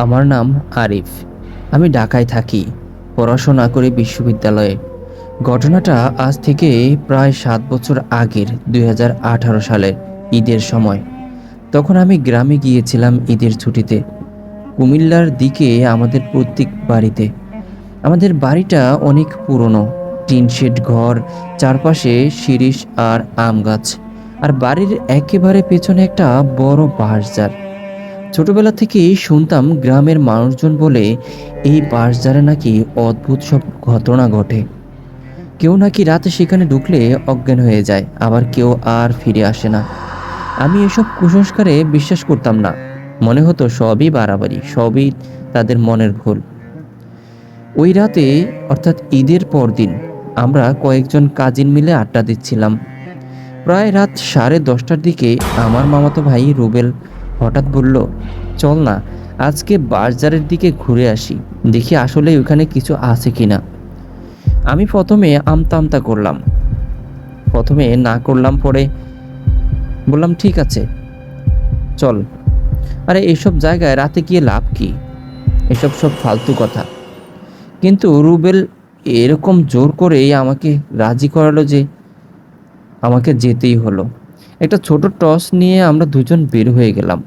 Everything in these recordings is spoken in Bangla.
আমার নাম আরিফ। আমি ঢাকায় থাকি, পড়াশোনা করি বিশ্ববিদ্যালয়ে। ঘটনাটা আজ থেকে প্রায় সাত বছর আগের, দুই সালের ঈদের সময়। তখন আমি গ্রামে গিয়েছিলাম ঈদের ছুটিতে। কুমিল্লার দিকে আমাদের প্রত্যেক বাড়িতে। আমাদের বাড়িটা অনেক পুরনো। টিন শেড ঘর, চারপাশে শিরিষ আর আম গাছ। আর বাড়ির একেবারে পেছনে একটা বড় বাঁশঝাড় ছোটবেলা থেকেই শুনতাম গ্রামের মানুষজন বলে, এই বাঁশঝাড়ে নাকি অদ্ভুত সব ঘটনা ঘটে। কেউ নাকি রাতে সেখানে ঢুকলে অজ্ঞান হয়ে যায়, আবার কেউ আর ফিরে আসে না। আমি এসব কুসংস্কারে বিশ্বাস করতাম না। মনে হতো সবই বাড়াবাড়ি, সবই তাদের মনের ভুল। ওই রাতে, অর্থাৎ ঈদের পর দিন আমরা কয়েকজন কাজিন মিলে আড্ডা দিচ্ছিলাম। প্রায় রাত সাড়ে দশটার দিকে আমার মামাতো ভাই রুবেল হঠাৎ বলল, চল না, আজকে বাজারের দিকে ঘুরে আসি, দেখি আসলে ওখানে কিছু আছে কি না আমি প্রথমে আমতা আমতা করলাম। প্রথমে না করলাম, পরে বললাম, ঠিক আছে, চল। আরে এইসব জায়গায় রাতে গিয়ে লাভ কি? এসব সব ফালতু কথা। কিন্তু রুবেল এরকম জোর করেই আমাকে রাজি করালো যে আমাকে যেতেই হলো। একটা ছোট টস নিয়ে আমরা দুজন বের হয়ে গেলাম।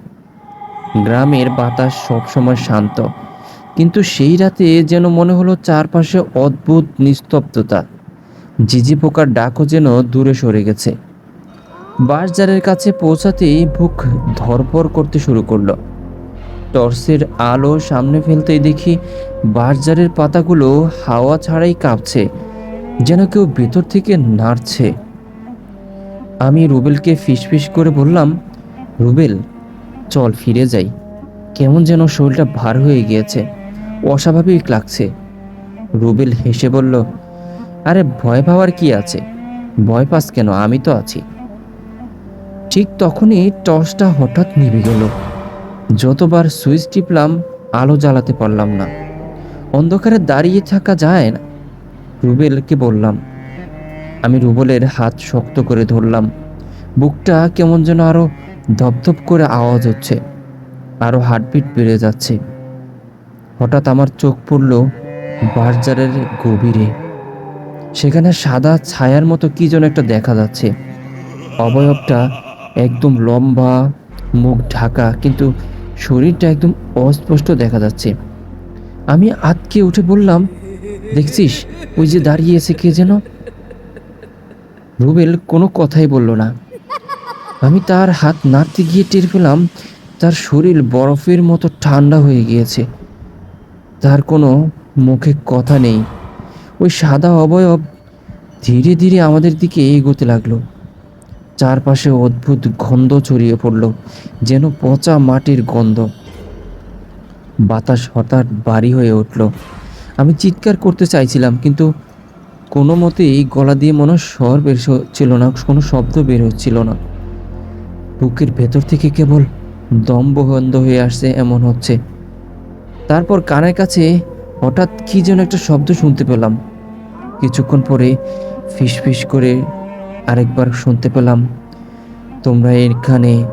গ্রামের বাতাস সবসময় শান্ত, কিন্তু সেই রাতে যেন মনে হলো চারপাশে অদ্ভুত নিস্তব্ধতা। ঝিঝি পোকার ডাকও যেন দূরে সরে গেছে। বাঁশঝাড়ের কাছে পৌঁছাতেই বুক ধরপড় করতে শুরু করল। টর্চের আলো সামনে ফেলতেই দেখি বাঁশঝাড়ের পাতাগুলো হাওয়া ছাড়াই কাঁপছে, যেন কেউ ভেতর থেকে নাড়ছে। আমি রুবেলকে ফিসফিস করে বললাম, রুবেল, চল ফিরে যাই। কেমন যেন শরীরটা ভার হয়ে গিয়েছে, অস্বাভাবিক লাগছে। রুবেল হেসে বলল, আরে ভয় পাওয়ার কি আছে? ভয় পাস কেন? আমি তো আছি। ঠিক তখনই টর্চটা হঠাৎ নিভে গেল। যতবার সুইচ টিপলাম, আলো জ্বালাতে পারলাম না। অন্ধকারে দাঁড়িয়ে থাকা যায় না। রুবেলকে বললাম আমি রুবলের হাত শক্ত করে ধরলাম। বুকটা কেমন যেন আরও ধপধপ করে আওয়াজ হচ্ছে, আরও হার্টবিট বেড়ে যাচ্ছে। হঠাৎ আমার চোখ পড়ল বারজারের গভীরে। সেখানে সাদা ছায়ার মতো কি যেন একটা দেখা যাচ্ছে। অবয়বটা একদম লম্বা, মুখ ঢাকা, কিন্তু শরীরটা একদম অস্পষ্ট দেখা যাচ্ছে। আমি আতকে উঠে বললাম, দেখছিস, ওই যে দাঁড়িয়েছে কে যেন? রুবেল কোনো কথাই বলল না। আমি তার হাত নাড়তে গিয়ে টের পেলাম তার শরীর বরফের মতো ঠান্ডা হয়ে গিয়েছে। তার কোনো মুখে কথা নেই। ওই সাদা অবয়ব ধীরে ধীরে আমাদের দিকে এগোতে লাগল। চারপাশে অদ্ভুত গন্ধ ছড়িয়ে পড়ল, যেন পচা মাটির গন্ধ। বাতাস হঠাৎ বাড়ি হয়ে উঠল। আমি চিৎকার করতে চাইছিলাম, কিন্তু কোনো মতেই গলা দিয়ে মনে স্বর বের ছিল না, কোনো শব্দ বের হচ্ছিল না। বুকের ভেতর থেকে কেবল দম বন্ধ হয়ে আসছে, এমন হচ্ছে। তারপর কানের কাছে হঠাৎ কি যেন একটা শব্দ শুনতে পেলাম। কিছুক্ষণ পরে ফিস ফিস করে আরেকবার শুনতে পেলাম, তোমরা এখানে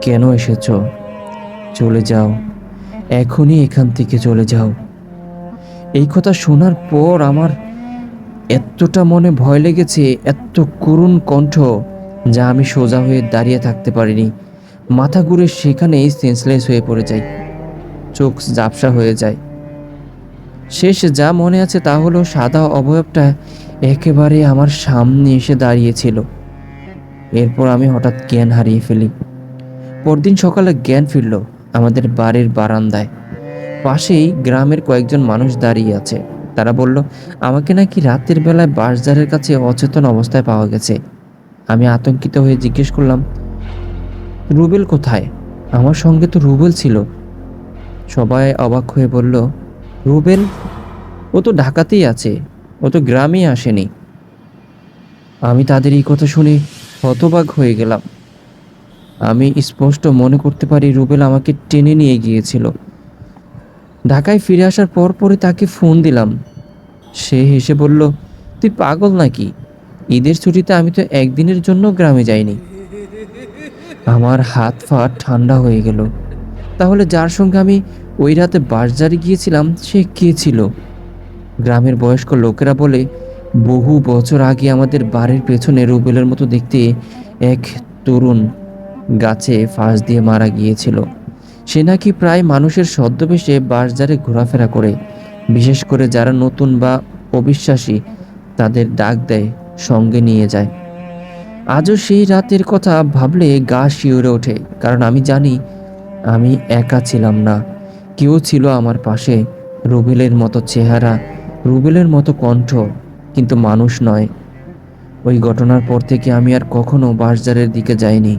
কেন এসেছ? চলে যাও। এখনই এখান থেকে চলে যাও। এই কথা শোনার পর আমার এতটা মনে ভয় লেগেছে, এত করুণ কণ্ঠ, যা আমি সোজা হয়ে দাঁড়িয়ে থাকতে পারিনি। মাথা ঘুরে সেখানেই সেন্সলেস হয়ে পড়ে যাই। চোখ ঝাপসা হয়ে যায়। শেষ যা মনে আছে তা হলো, সাদা অবয়বটা একেবারে আমার সামনে এসে দাঁড়িয়েছিল। এরপর আমি হঠাৎ জ্ঞান হারিয়ে ফেলি। পরদিন সকালে জ্ঞান ফিরল আমাদের বাড়ির বারান্দায়। পাশেই গ্রামের কয়েকজন মানুষ দাঁড়িয়ে আছে। তারা বলল, আমাকে নাকি রাতের বেলায় বাসদারের কাছে অচেতন অবস্থায় পাওয়া গেছে। আমি আতঙ্কিত হয়ে জিজ্ঞেস করলাম, রুবেল কোথায়? আমার সঙ্গে তো রুবেল ছিল। সবাই অবাক হয়ে বলল, রুবেল? ও তো ঢাকাতেই আছে। ও তো গ্রামেই আসেনি। আমি তাদের এই কথা শুনে হতবাক হয়ে গেলাম। আমি স্পষ্ট মনে করতে পারি রুবেল আমাকে টেনে নিয়ে গিয়েছিল। ঢাকায় ফিরে আসার পর পরে তাকে ফোন দিলাম। সে হেসে বলল, তুই পাগল নাকি? ঈদের ছুটিতে আমি তো একদিনের জন্য গ্রামে যাইনি। আমার হাত পা ঠান্ডা হয়ে গেল। তাহলে যার সঙ্গে আমি ওই রাতে বাসজারে গিয়েছিলাম, সে কে ছিল? গ্রামের বয়স্ক লোকেরা বলে, বহু বছর আগে আমাদের বাড়ির পেছনে রুবেলের মতো দেখতে এক তরুণ গাছে ফাঁস দিয়ে মারা গিয়েছিল। সে নাকি প্রায় মানুষের ছদ্মবেশে বাসজারে ঘোরাফেরা করে। বিশেষ করে যারা নতুন বা অবিশ্বাসী, তাদের ডাক দেয়, সঙ্গে নিয়ে যায়। আজও সেই রাতের কথা ভাবলে গা শিউরে ওঠে, কারণ আমি জানি, আমি একা ছিলাম না। কেউ ছিল আমার পাশে, রুবেলের মতো চেহারা, রুবেলের মতো কণ্ঠ, কিন্তু মানুষ নয়। ওই ঘটনার পর থেকে আমি আর কখনো বাসজারের দিকে যাইনি।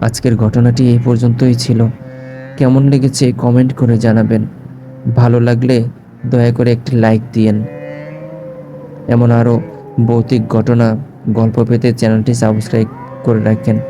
আজকের ঘটনাটি এই পর্যন্তই ছিল। কেমন লেগেছে কমেন্ট করে জানাবেন। ভালো লাগলে দয়া করে একটি লাইক দিয়েন। এমন আরও ভৌতিক ঘটনা, গল্প পেতে চ্যানেলটি সাবস্ক্রাইব করে রাখেন।